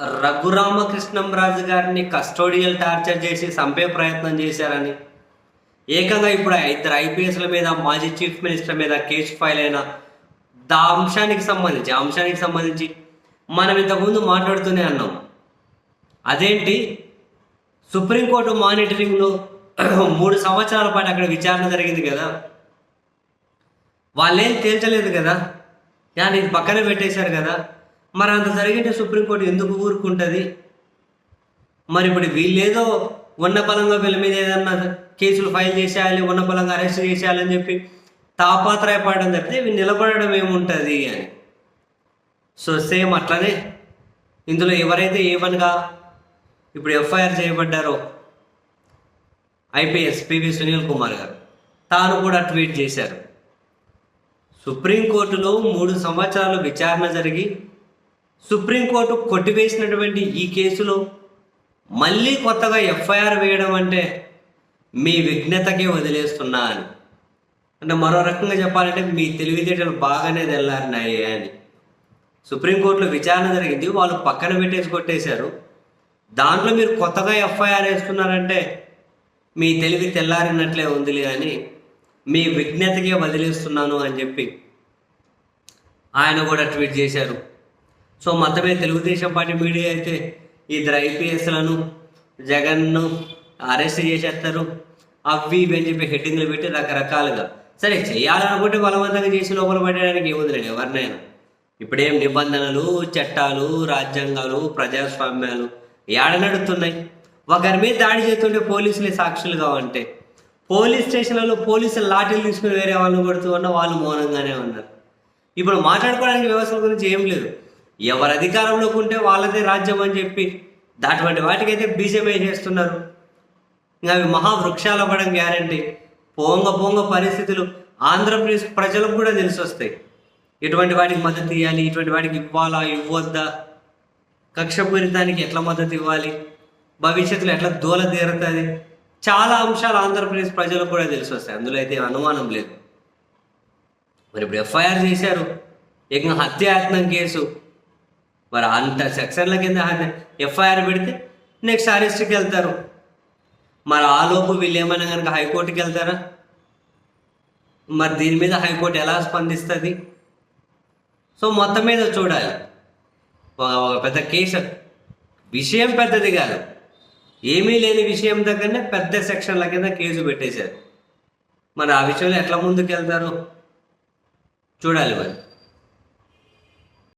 రఘురామకృష్ణంరాజు గారిని custodial torture చేసి చంపే ప్రయత్నం చేశారని. ఏకంగా ఇప్పుడు ఇద్దరు ఐపీఎస్ల మీద మాజీ చీఫ్ మినిస్టర్ మీద కేసు ఫైల్ అయిన దా అంశానికి సంబంధించి ఆ అంశానికి సంబంధించి మనం ఇంతకుముందు మాట్లాడుతూనే అన్నాం అదేంటి? సుప్రీంకోర్టు మానిటరింగ్లో మూడు సంవత్సరాల పాటు అక్కడ విచారణ జరిగింది కదా. వాళ్ళేం తేల్చలేదు కదా. కానీ ఇది పక్కన పెట్టేశారు కదా. మరి అంత జరిగితే సుప్రీంకోర్టు ఎందుకు ఊరుకుంటుంది? మరి ఇప్పుడు వీళ్ళేదో ఉన్న బలంగా వీళ్ళ మీద ఏదన్నా కేసులు ఫైల్ చేసేయాలి ఉన్న బలంగా అరెస్ట్ చేసేయాలని చెప్పి తాపాత్రయపడడం తప్పితే ఇవి నిలబడడం ఏముంటుంది అని. సో సేమ్ అట్లనే ఇందులో ఎవరైతే ఏమనగా ఇప్పుడు ఎఫ్ఐఆర్ చేయబడ్డారో ఐపీఎస్ పివి సునీల్ కుమార్ గారు తాను కూడా ట్వీట్ చేశారు. సుప్రీంకోర్టులో మూడు సంవత్సరాలు విచారణ జరిగి సుప్రీంకోర్టు కొట్టివేసినటువంటి ఈ కేసులో మళ్ళీ కొత్తగా ఎఫ్ఐఆర్ వేయడం అంటే మీ విఘ్నతకే వదిలేస్తున్నా అని. అంటే మరో రకంగా చెప్పాలంటే మీ తెలివితేటలు బాగానే తెల్లారినాయి అని. సుప్రీంకోర్టులో విచారణ జరిగింది వాళ్ళు పక్కన పెట్టేసి కొట్టేశారు. దాంట్లో మీరు కొత్తగా ఎఫ్ఐఆర్ వేస్తున్నారంటే మీ తెలివి తెల్లారినట్లే ఉంది కానీ మీ విజ్ఞతకే వదిలేస్తున్నాను అని చెప్పి ఆయన కూడా ట్వీట్ చేశారు. సో మొత్తమే తెలుగుదేశం పార్టీ మీడియా అయితే ఇద్దరు ఐపీఎస్లను జగన్ను అరెస్ట్ చేసేస్తారు. అవి ఇవి అని చెప్పి హెడ్డింగ్లు పెట్టి రకరకాలుగా. సరే చేయాలనుకుంటే బలవంతంగా చేసి లోపల పడడానికి ఏముందిలేండి ఎవరినైనా. ఇప్పుడేం నిబంధనలు చట్టాలు రాజ్యాంగాలు ప్రజాస్వామ్యాలు ఏడనడుతున్నాయి ఒకరి మీద దాడి చేస్తుంటే పోలీసులే సాక్షులుగా ఉంటే పోలీస్ స్టేషన్లలో పోలీసులు లాఠీలు తీసుకుని వేరే వాళ్ళని కొడుతూ ఉన్న వాళ్ళు మౌనంగానే ఉన్నారు. ఇప్పుడు మాట్లాడుకోవడానికి వ్యవస్థల గురించి ఏం లేదు. ఎవరు అధికారంలోకి ఉంటే వాళ్ళదే రాజ్యం అని చెప్పి అటువంటి వాటికైతే బీజేపీ చేస్తున్నారు? ఇంకా అవి మహావృక్షాలు అవ్వడం గ్యారంటీ. పోంగ పోంగ పరిస్థితులు ఆంధ్రప్రదేశ్ ప్రజలకు కూడా తెలిసి వస్తాయి ఎటువంటి వాటికి మద్దతు ఇవ్వాలి ఇటువంటి వాటికి ఇవ్వాలా ఇవ్వద్దా? కక్షపూరితానికి ఎట్లా మద్దతు ఇవ్వాలి? భవిష్యత్తులో ఎట్లా దూల తీరుతుంది? చాలా అంశాలు ఆంధ్రప్రదేశ్ ప్రజలకు కూడా తెలిసి వస్తాయి అందులో అయితే అనుమానం లేదు. మరి ఇప్పుడు ఎఫ్ఐఆర్ చేశారు. ఏకంగా హత్యాయత్నం కేసు. మరి అంత సెక్షన్ల కింద ఎఫ్ఐఆర్ పెడితే నెక్స్ట్ అరెస్ట్కి వెళ్తారు. మరి ఆ లోపు వీళ్ళు ఏమైనా కనుక హైకోర్టుకి వెళ్తారా? మరి దీని మీద హైకోర్టు ఎలా స్పందిస్తుంది? సో మొత్తం మీద చూడాలి. ఒక ఒక పెద్ద కేసు విషయం పెద్దది కాదు. ఏమీ లేని విషయం దగ్గరనే పెద్ద సెక్షన్ల కింద కేసు పెట్టేశారు. మరి ఆ విషయంలో ఎట్లా ముందుకు వెళ్తారు చూడాలి మరి.